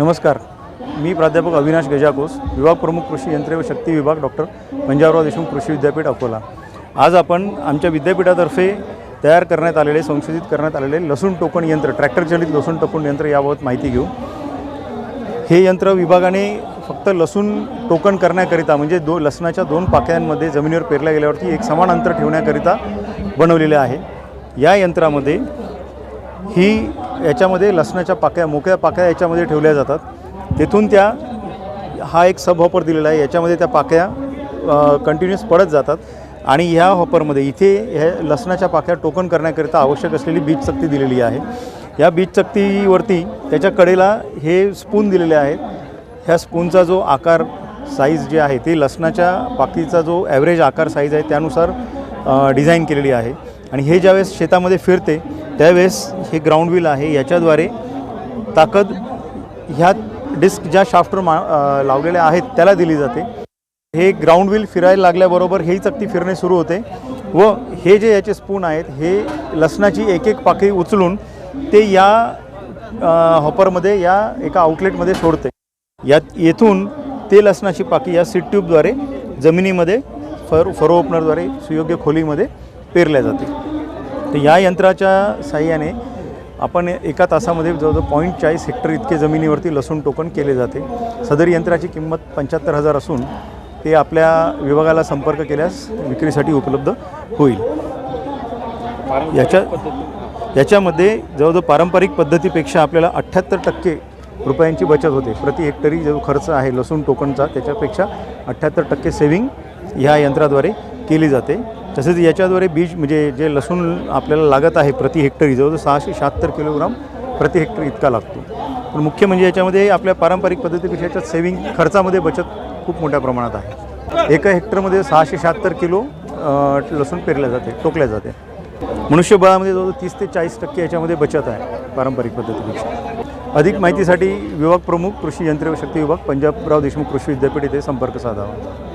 नमस्कार. मी प्राध्यापक अविनाश गजाकोस विभाग प्रमुख कृषी यंत्रे व शक्ती विभाग डॉक्टर पंजाबराव देशमुख कृषी विद्यापीठ अकोला. आज आपण आमच्या विद्यापीठातर्फे तयार करण्यात आलेले संशोधित करण्यात आलेले लसूण टोकण यंत्र ट्रॅक्टर चलित लसूण टोकण यंत्र याबाबत माहिती घेऊ. हे यंत्र विभागाने फक्त लसूण टोकन करण्याकरिता म्हणजे दो लसणाच्या दोन पाक्यांमध्ये जमिनीवर पेरल्या गेल्यावरती एक समान अंतर ठेवण्याकरिता बनवलेले आहे. या यंत्रामध्ये ही याच्यामध्ये लसणाच्या पाक्या मोकळ्या पाक्या याच्यामध्ये ठेवल्या जातात. तेथून त्या हा एक सब हॉपर दिलेला आहे. याच्यामध्ये त्या पाक्या कंटिन्युअस पडत जातात. आणि ह्या हॉपरमध्ये इथे ह्या लसणाच्या पाक्या टोकन करण्याकरिता आवश्यक असलेली बीज चक्ती दिलेली आहे. या बीज चक्तीवरती त्याच्या कडेला हे स्पून दिलेले आहेत. ह्या स्पूनचा जो आकार साईज जे आहे ते लसणाच्या पाकीचा जो ॲव्हरेज आकार साईज आहे त्यानुसार डिझाईन केलेली आहे. आणि हे ज्यावेळेस शेतामध्ये फिरते त्यावेळेस हे ग्राउंड व्हील आहे याच्याद्वारे ताकद ह्या डिस्क ज्या शाफ्टवर मा लावलेल्या आहेत त्याला दिली जाते. हे ग्राउंड व्हील फिरायला लागल्याबरोबर हे चकती फिरणे सुरू होते. व हे जे याचे स्पून आहेत हे लसणाची एक एक पाकळी उचलून ते या हॉपरमध्ये या एका आउटलेटमध्ये सोडते. यात येथून ते लसणाची पाकी या सीट ट्यूबद्वारे जमिनीमध्ये फर फरो ओपनरद्वारे सुयोग्य खोलीमध्ये पेरल्या जाते. तर या यंत्राच्या साह्याने आपण एका तासामध्ये जवळजवळ पॉईंट चाळीस हेक्टर इतके जमिनीवरती लसूण टोकन केले जाते. सदर यंत्राची किंमत पंच्याहत्तर हजार असून ते आपल्या विभागाला संपर्क केल्यास विक्रीसाठी उपलब्ध होईल. याच्या याच्यामध्ये जवळजवळ पारंपरिक पद्धतीपेक्षा आपल्याला अठ्ठ्याहत्तर टक्के रुपयांची बचत होते. प्रति हेक्टरी जो खर्च आहे लसूण टोकनचा त्याच्यापेक्षा अठ्ठ्याहत्तर टक्के सेविंग ह्या यंत्राद्वारे केली जाते. तसेच याच्याद्वारे बीज म्हणजे जे लसूण आपल्याला लागत आहे प्रति हेक्टरी जवळजवळ सहाशे शहात्तर किलोग्राम प्रति हेक्टर इतका लागतो. पण मुख्य म्हणजे याच्यामध्ये आपल्या पारंपरिक पद्धतीपेक्षा याच्यात सेविंग खर्चामध्ये बचत खूप मोठ्या प्रमाणात आहे. एका हेक्टरमध्ये सहाशे शहात्तर किलो लसूण पेरल्या जाते टोकल्या जाते. मनुष्यबळामध्ये जवळजवळ तीस ते चाळीस टक्के याच्यामध्ये बचत आहे पारंपरिक पद्धतीपेक्षा. अधिक माहितीसाठी विभाग प्रमुख कृषी यंत्रशक्ती विभाग पंजाबराव देशमुख कृषी विद्यापीठ येथे संपर्क साधावा.